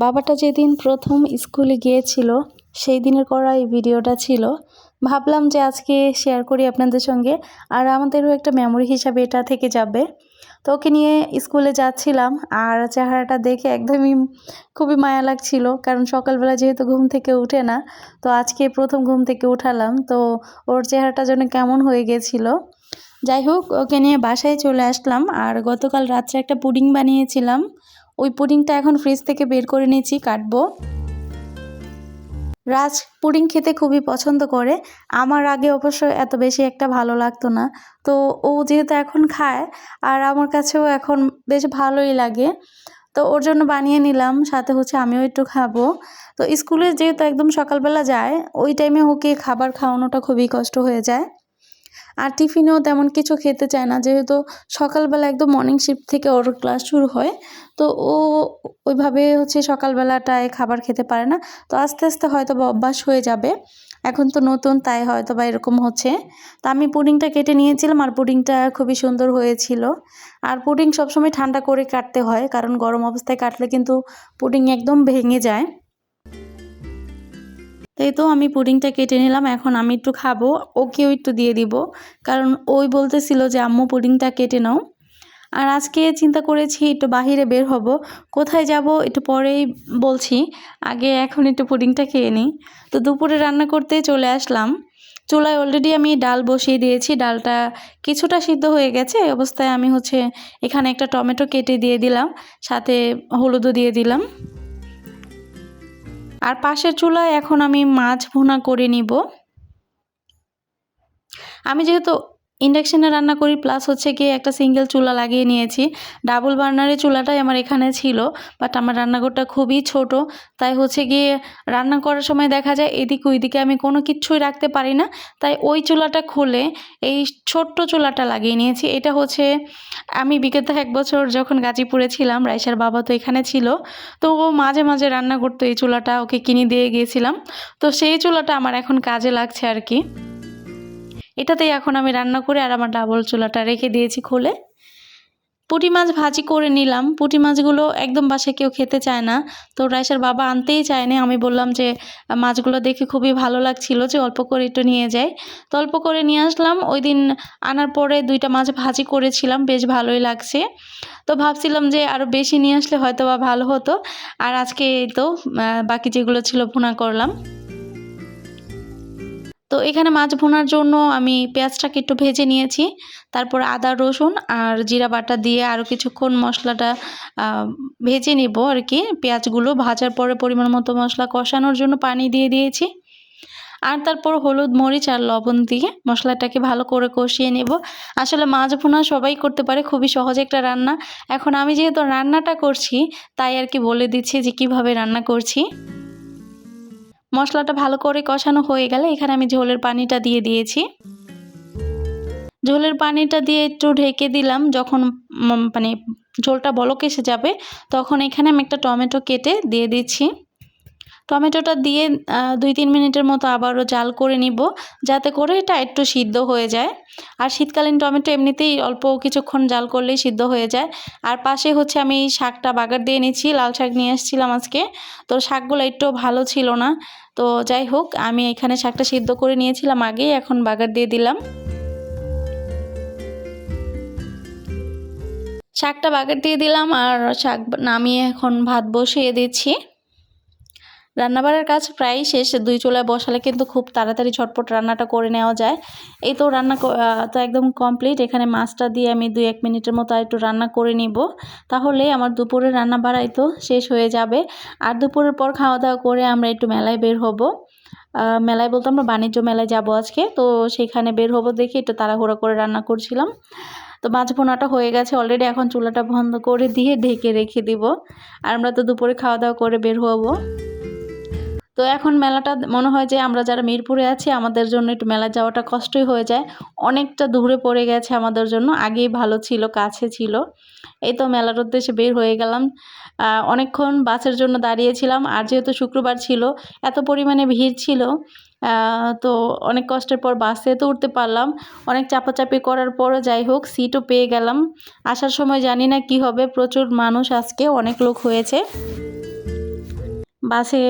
বাবাটা যেদিন প্রথম স্কুলে গিয়েছিল সেই দিনের করা এই ভিডিওটা ছিল। ভাবলাম যে আজকে শেয়ার করি আপনাদের সঙ্গে। আর আমাদেরও একটা মেমোরি হিসাবে এটা থেকে যাবে। তো ওকে নিয়ে স্কুলে যাচ্ছিলাম আর চেহারাটা দেখে একদমই খুবই মায়া লাগছিল, কারণ সকালবেলা যেহেতু ঘুম থেকে উঠে না, তো আজকে প্রথম ঘুম থেকে উঠালাম। তো ওর চেহারাটা যেন কেমন হয়ে গেছিল। যাই হোক, ওকে নিয়ে বাসায় চলে আসলাম। আর গতকাল রাত্রে একটা পুডিং বানিয়েছিলাম। ওই পুডিংটা এখন ফ্রিজ থেকে বের করে নিয়েছি, কাটবো। রাজ পুডিং খেতে খুবই পছন্দ করে। আমার আগে অবশ্য এত বেশি একটা ভালো লাগতো না। তো ও যেহেতু এখন খায়, আর আমার কাছেও এখন বেশ ভালোই লাগে। তো ওর জন্য বানিয়ে নিলাম, সাথে হচ্ছে আমিও একটু খাব। তো স্কুলে যেহেতু একদম সকালবেলা যায়, ওই টাইমে ওকে খাবার খাওয়ানোটা খুবই কষ্ট হয়ে যায়। আর টিফিনেও তেমন কিছু খেতে চায় না। যেহেতু সকালবেলা একদম মর্নিং শিফট থেকে ওর ক্লাস শুরু হয়, তো ও ওইভাবে হচ্ছে সকালবেলাটায় খাবার খেতে পারে না। তো আস্তে আস্তে হয়তো বা অভ্যাস হয়ে যাবে। এখন তো নতুন, তাই হয়তো বা এরকম হচ্ছে। তো আমি পুডিংটা কেটে নিয়েছিলাম আর পুডিংটা খুবই সুন্দর হয়েছিল। আর পুডিং সবসময় ঠান্ডা করে কাটতে হয়, কারণ গরম অবস্থায় কাটলে কিন্তু পুডিং একদম ভেঙে যায়। তাই তো আমি পুডিংটা কেটে নিলাম, এখন আমি একটু খাব, ওকেও একটু দিয়ে দিব। কারণ ওই বলতেছিল যে, আম্মু, পুডিংটা কেটে নাও। আর আজকে চিন্তা করেছি একটু বাহিরে বের হব, কোথায় যাব একটু পরেই বলছি, আগে এখন একটু পুডিংটা খেয়ে নিই। তো দুপুরে রান্না করতে চলে আসলাম। চুলায় অলরেডি আমি ডাল বসিয়ে দিয়েছি, ডালটা কিছুটা সিদ্ধ হয়ে গেছে, এই অবস্থায় আমি হচ্ছে এখানে একটা টমেটো কেটে দিয়ে দিলাম, সাথে হলুদও দিয়ে দিলাম। আর পাশের চুলায় এখন আমি মাছ ভুনা করে নিব। আমি যেহেতু ইন্ডাকশানে রান্না করি প্লাস হচ্ছে গিয়ে একটা সিঙ্গেল চুলা লাগিয়ে নিয়েছি। ডাবল বার্নারের চুলাটাই আমার এখানে ছিল বাট আমার রান্নাঘরটা খুবই ছোট। তাই হচ্ছে গিয়ে রান্না করার সময় দেখা যায় এদিক ওইদিকে আমি কোনো কিচ্ছুই রাখতে পারি না। তাই ওই চুলাটা খুলে এই ছোট্ট চুলাটা লাগিয়ে নিয়েছি। এটা হচ্ছে, আমি বিগত এক বছর যখন গাজীপুরে ছিলাম, রাইসার বাবা তো এখানে ছিল, তো ও মাঝে মাঝে রান্না করতো এই চুলাটা ওকে কিনে দিয়ে গিয়েছিলাম। তো সেই চুলাটা আমার এখন কাজে লাগছে আর কি। এটাতেই এখন আমি রান্না করে আর আমার ডাবল চুলাটা রেখে দিয়েছি খুলে। পুঁটি মাছ ভাজি করে নিলাম। পুঁটি মাছগুলো একদম বাসায় কেউ খেতে চায় না। তো রাইসার বাবা আনতেই চায়নি। আমি বললাম যে, মাছগুলো দেখে খুবই ভালো লাগছিল যে অল্প করে একটু নিয়ে যাই। তো অল্প করে নিয়ে আসলাম। ওই দিন আনার পরে দুইটা মাছ ভাজি করেছিলাম। বেশ ভালোই লাগছে। তো ভাবছিলাম যে আরও বেশি নিয়ে আসলে হয়তো বা ভালো হতো। আর আজকে এই তো বাকি যেগুলো ছিল ভুনা করলাম। তো এখানে মাছ ভোনার জন্য আমি পেঁয়াজটাকে একটু ভেজে নিয়েছি। তারপর আদা, রসুন আর জিরা বাটা দিয়ে আরও কিছুক্ষণ মশলাটা ভেজে নেব আর কি পেঁয়াজগুলো ভাজার পরে পরিমাণ মতো মশলা কষানোর জন্য পানি দিয়ে দিয়েছি। আর তারপর হলুদ মরিচ আর লবণ দিয়ে মশলাটাকে ভালো করে কষিয়ে নেব। আসলে মাছ ভুনা সবাই করতে পারে, খুবই সহজ একটা রান্না। এখন আমি যেহেতু রান্নাটা করছি, তাই আর কি বলে দিচ্ছি যে কীভাবে রান্না করছি। মশলাটা ভালো করে কষানো হয়ে গেলে এখানে আমি ঝোলের পানিটা দিয়ে দিয়েছি। ঝোলের পানিটা দিয়ে একটু ঢেকে দিলাম, যখন মানে ঝোলটা বলক এসে যাবে, তখন এখানে আমি একটা টমেটো কেটে দিয়ে দিচ্ছি। টমেটোটা দিয়ে দুই তিন মিনিটের মতো আবারও জাল করে নিব, যাতে করে এটা একটু সিদ্ধ হয়ে যায়। আর শীতকালীন টমেটো এমনিতেই অল্প কিছুক্ষণ জাল করলেই সিদ্ধ হয়ে যায়। আর পাশে হচ্ছে আমি শাকটা বাগার দিয়ে নিচ্ছি লাল শাক নিয়ে এসেছিলাম আজকে। তো শাকগুলো একটু ভালো ছিল না। তো যাই হোক, আমি এখানে শাকটা সিদ্ধ করে নিয়েছিলাম আগেই, এখন বাগার দিয়ে দিলাম। শাকটা বাগার দিয়ে দিলাম, আর শাক নামিয়ে এখন ভাত বসিয়ে দিচ্ছি। রান্নাবাড়ার কাজ প্রায় শেষ, দুই চুলায় বসালে কিন্তু খুব তাড়াতাড়ি ঝটপট রান্নাটা করে নেওয়া যায়। এই তো রান্না তো একদম কমপ্লিট এখানে মাছটা দিয়ে আমি দুই এক মিনিটের মতো একটু রান্না করে নিব। তাহলে আমার দুপুরের রান্না বাড়াই তো শেষ হয়ে যাবে। আর দুপুরের পর খাওয়া দাওয়া করে আমরা একটু মেলায় বের হব। মেলায় বলতে আমরা বাণিজ্য মেলায় যাব আজকে, তো সেখানে বের হব দেখে একটু তাড়াহুড়া করে রান্না করছিলাম। তো মাছ ভোনাটা হয়ে গেছে অলরেডি এখন চুলাটা বন্ধ করে দিয়ে ঢেকে রেখে দিব। আর আমরা তো দুপুরে খাওয়া দাওয়া করে বের হব। তো এখন মেলাটা মনে হয় যে আমরা যারা মিরপুরে আছি, আমাদের জন্য একটু মেলা যাওয়াটা কষ্টই হয়ে যায়। অনেকটা দূরে পড়ে গেছে আমাদের জন্য, আগেই ভালো ছিল, কাছে ছিল। এই তো মেলার উদ্দেশ্যে বের হয়ে গেলাম। অনেকক্ষণ বাসের জন্য দাঁড়িয়েছিলাম আর যেহেতু শুক্রবার ছিল, এত পরিমাণে ভিড় ছিল তো অনেক কষ্টের পর বাসে তো উঠতে পারলাম। অনেক চাপাচাপি করার পরও যাই হোক সিটও পেয়ে গেলাম। আসার সময় জানি না কি হবে, প্রচুর মানুষ আজকে, অনেক লোক হয়েছে। বাসে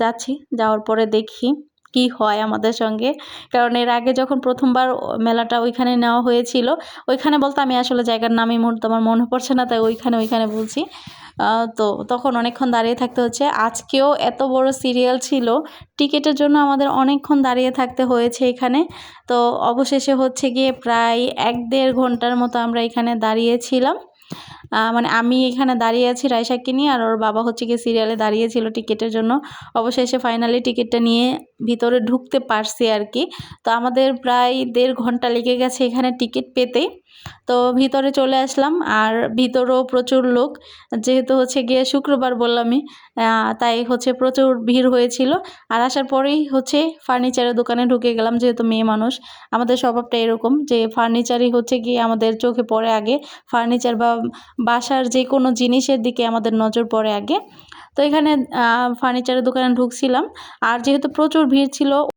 যাচ্ছি। যাওয়ার পরে দেখি কি হয় আমাদের সঙ্গে। কারণ এর আগে যখন প্রথমবার মেলাটা ওইখানে নেওয়া হয়েছিল, ওইখানে বলতে আমি আসলে জায়গার নাম এই মুহূর্তে আমার মনে পড়ছে না, তাই ওইখানে ওইখানে বলছি। তো তখন অনেকক্ষণ দাঁড়িয়ে থাকতে হচ্ছে। আজকেও এত বড় সিরিয়াল ছিল, টিকিটের জন্য আমাদের অনেকক্ষণ দাঁড়িয়ে থাকতে হয়েছে এখানে। তো অবশেষে হচ্ছে গিয়ে প্রায় এক দেড় ঘণ্টার মতো আমরা এখানে দাঁড়িয়েছিলাম। মানে আমি এখানে দাঁড়িয়ে আছি রায়শাককে নিয়ে আর ওর বাবা হচ্ছে গিয়ে সিরিয়ালে দাঁড়িয়েছিল টিকিটের জন্য। অবশেষে ফাইনালি টিকিটটা নিয়ে ভিতরে ঢুকতে পারছি আর কি। তো আমাদের প্রায় দেড় ঘণ্টা লেগে গেছে এখানে টিকিট পেতেই তো ভিতরে চলে আসলাম। আর ভিতরেও প্রচুর লোক। যেহেতু হচ্ছে গিয়ে শুক্রবার বললামই তাই হচ্ছে প্রচুর ভিড় হয়েছিল। আর আসার পরেই হচ্ছে ফার্নিচারের দোকানে ঢুকে গেলাম, যেহেতু মেয়ে মানুষ। আমাদের স্বভাবটা এরকম যে ফার্নিচারই হচ্ছে গিয়ে আমাদের চোখে পড়ে আগে। ফার্নিচার বা বাসার যে কোনো জিনিসের দিকে আমাদের নজর পড়ে আগে। তো এখানে ফার্নিচারের দোকানে ঢুকছিলাম। আর যেহেতু প্রচুর ভিড় ছিল